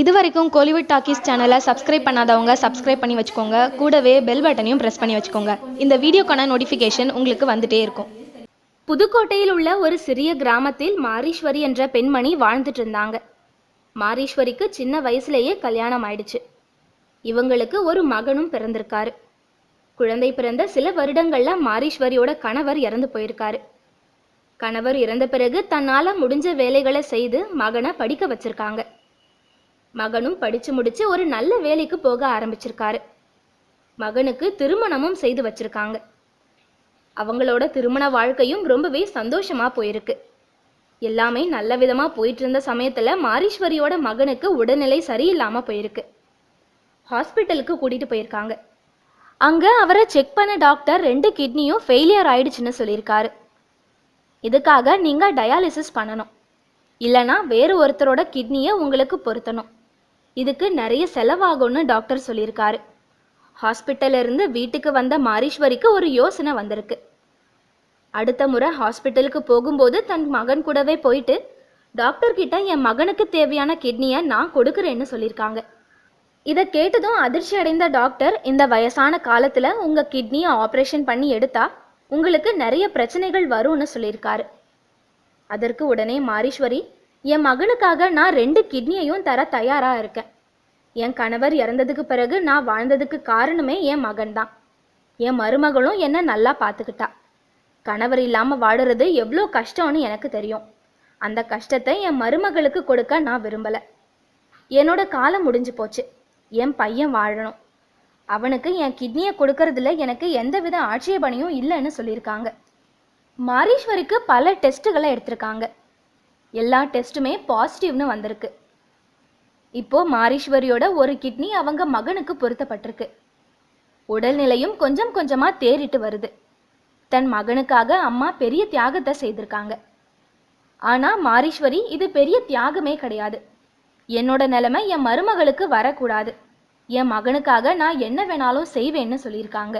இது வரைக்கும் கோலிவுட் டாக்கீஸ் சேனலை சப்ஸ்கிரைப் பண்ணாதவங்க சப்ஸ்கிரைப் பண்ணி வச்சுக்கோங்க. கூடவே பெல் பட்டனையும் ப்ரெஸ் பண்ணி வச்சுக்கோங்க. இந்த வீடியோக்கான நோட்டிஃபிகேஷன் உங்களுக்கு வந்துட்டே இருக்கும். புதுக்கோட்டையில் உள்ள ஒரு சிறிய கிராமத்தில் மாரீஸ்வரி என்ற பெண்மணி வாழ்ந்துட்டு இருந்தாங்க. மாரீஸ்வரிக்கு சின்ன வயசுலேயே கல்யாணம் ஆயிடுச்சு. இவங்களுக்கு ஒரு மகனும் பிறந்திருக்காரு. குழந்தை பிறந்த சில வருடங்கள்ல மாரீஸ்வரியோட கணவர் இறந்து போயிருக்காரு. கணவர் இறந்த பிறகு தன்னால முடிஞ்ச வேலைகளை செய்து மகனை படிக்க வச்சிருக்காங்க. மகனும் படிச்சு முடிச்சு ஒரு நல்ல வேலைக்கு போக ஆரம்பிச்சிருக்காரு. மகனுக்கு திருமணமும் செய்து வச்சிருக்காங்க. அவங்களோட திருமண வாழ்க்கையும் ரொம்பவே சந்தோஷமா போயிருக்கு. எல்லாமே நல்ல விதமா போயிட்டு இருந்த சமயத்துல மாரீஸ்வரியோட மகனுக்கு உடல்நிலை சரியில்லாம போயிருக்கு. ஹாஸ்பிட்டலுக்கு கூட்டிட்டு போயிருக்காங்க. அங்க அவரை செக் பண்ண டாக்டர் ரெண்டு கிட்னியும் ஃபெயிலியர் ஆயிடுச்சுன்னு சொல்லியிருக்காரு. இதுக்காக நீங்க டயாலிசிஸ் பண்ணணும். இல்லைன்னா வேறு ஒருத்தரோட கிட்னியை உங்களுக்கு பொருத்தணும். இதுக்கு நிறைய செலவாகும்னு டாக்டர் சொல்லியிருக்காரு. ஹாஸ்பிட்டலிருந்து வீட்டுக்கு வந்த மாரீஸ்வரிக்கு ஒரு யோசனை வந்திருக்கு. அடுத்த முறை ஹாஸ்பிட்டலுக்கு போகும்போது தன் மகன் கூடவே போயிட்டு டாக்டர் கிட்ட என் மகனுக்கு தேவையான கிட்னியை நான் கொடுக்குறேன்னு சொல்லியிருக்காங்க. இதை கேட்டதும் அதிர்ச்சி அடைந்த டாக்டர் இந்த வயசான காலத்தில் உங்கள் கிட்னியை ஆப்ரேஷன் பண்ணி எடுத்தா உங்களுக்கு நிறைய பிரச்சனைகள் வரும்னு சொல்லியிருக்காரு. அதற்கு உடனே மாரீஸ்வரி என் மகனுக்காக நான் ரெண்டு கிட்னியையும் தர தயாரா இருக்கேன். என் கணவர் இறந்ததுக்கு பிறகு நான் வாழ்ந்ததுக்கு காரணமே என் மகன்தான். என் மருமகளும் என்னை நல்லா பார்த்துக்கிட்டா. கணவர் இல்லாமல் வாடுறது எவ்வளோ கஷ்டம்னு எனக்கு தெரியும். அந்த கஷ்டத்தை என் மருமகளுக்கு கொடுக்க நான் விரும்பலை. என்னோட காலம் முடிஞ்சு போச்சு. என் பையன் வாழணும். அவனுக்கு என் கிட்னியை கொடுக்கறதுல எனக்கு எந்தவித ஆட்சேபனையும் இல்லைன்னு சொல்லியிருக்காங்க. மாரீஸ்வரிக்கு பல டெஸ்ட்டுகளை எடுத்திருக்காங்க. எல்லா டெஸ்ட்டுமே பாசிட்டிவ்னு வந்திருக்கு. இப்போ மாரீஸ்வரியோட ஒரு கிட்னி அவங்க மகனுக்கு பொருத்தப்பட்டிருக்கு. உடல்நிலையும் கொஞ்சம் கொஞ்சமா தேறிட்டு வருது. தன் மகனுக்காக அம்மா பெரிய தியாகத்தை செய்திருக்காங்க. ஆனா மாரீஸ்வரி இது பெரிய தியாகமே கிடையாது. என்னோட நிலைமை என் மருமகளுக்கு வரக்கூடாது. என் மகனுக்காக நான் என்ன வேணாலும் செய்வேன்னு சொல்லியிருக்காங்க.